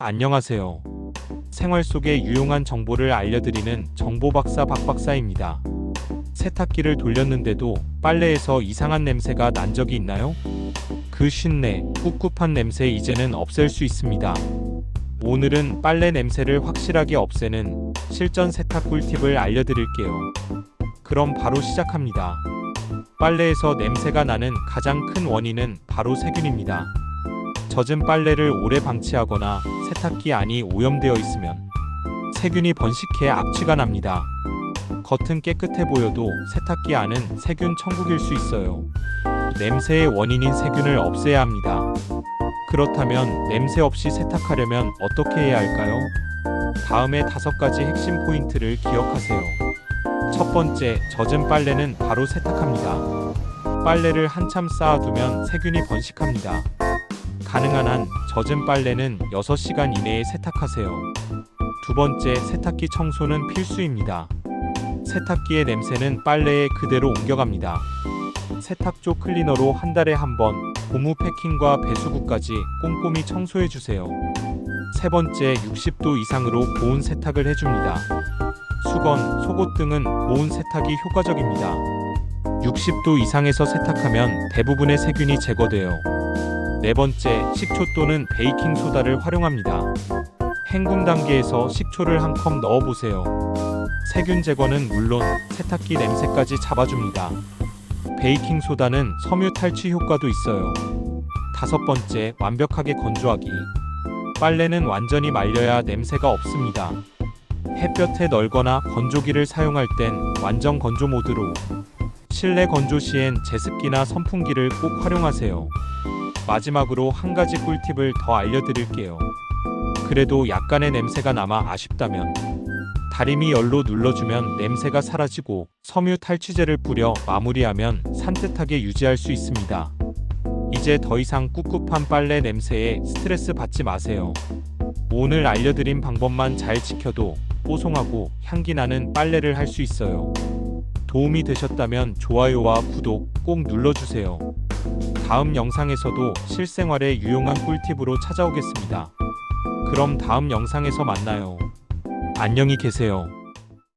안녕하세요. 생활 속의 유용한 정보를 알려드리는 정보박사 박박사입니다. 세탁기를 돌렸는데도 빨래에서 이상한 냄새가 난 적이 있나요? 그 쉰내, 꿉꿉한 냄새 이제는 없앨 수 있습니다. 오늘은 빨래 냄새를 확실하게 없애는 실전 세탁 꿀팁을 알려드릴게요. 그럼 바로 시작합니다. 빨래에서 냄새가 나는 가장 큰 원인은 바로 세균입니다. 젖은 빨래를 오래 방치하거나 세탁기 안이 오염되어 있으면 세균이 번식해 악취가 납니다. 겉은 깨끗해 보여도 세탁기 안은 세균 천국일 수 있어요. 냄새의 원인인 세균을 없애야 합니다. 그렇다면 냄새 없이 세탁하려면 어떻게 해야 할까요? 다음에 다섯 가지 핵심 포인트를 기억하세요. 첫 번째, 젖은 빨래는 바로 세탁합니다. 빨래를 한참 쌓아두면 세균이 번식합니다. 가능한 한 젖은 빨래는 6시간 이내에 세탁하세요. 두 번째, 세탁기 청소는 필수입니다. 세탁기의 냄새는 빨래에 그대로 옮겨갑니다. 세탁조 클리너로 한 달에 한 번 고무 패킹과 배수구까지 꼼꼼히 청소해 주세요. 세 번째, 60도 이상으로 고온 세탁을 해줍니다. 수건, 속옷 등은 고온 세탁이 효과적입니다. 60도 이상에서 세탁하면 대부분의 세균이 제거돼요. 네 번째, 식초 또는 베이킹 소다를 활용합니다. 헹굼 단계에서 식초를 한 컵 넣어 보세요. 세균 제거는 물론 세탁기 냄새까지 잡아줍니다. 베이킹 소다는 섬유 탈취 효과도 있어요. 다섯 번째, 완벽하게 건조하기. 빨래는 완전히 말려야 냄새가 없습니다. 햇볕에 널거나 건조기를 사용할 땐 완전 건조 모드로 실내 건조 시엔 제습기나 선풍기를 꼭 활용하세요. 마지막으로 한 가지 꿀팁을 더 알려드릴게요. 그래도 약간의 냄새가 남아 아쉽다면 다리미 열로 눌러주면 냄새가 사라지고 섬유 탈취제를 뿌려 마무리하면 산뜻하게 유지할 수 있습니다. 이제 더 이상 꿉꿉한 빨래 냄새에 스트레스 받지 마세요. 오늘 알려드린 방법만 잘 지켜도 뽀송하고 향기 나는 빨래를 할 수 있어요. 도움이 되셨다면 좋아요와 구독 꼭 눌러주세요. 다음 영상에서도 실생활에 유용한 꿀팁으로 찾아오겠습니다. 그럼 다음 영상에서 만나요. 안녕히 계세요.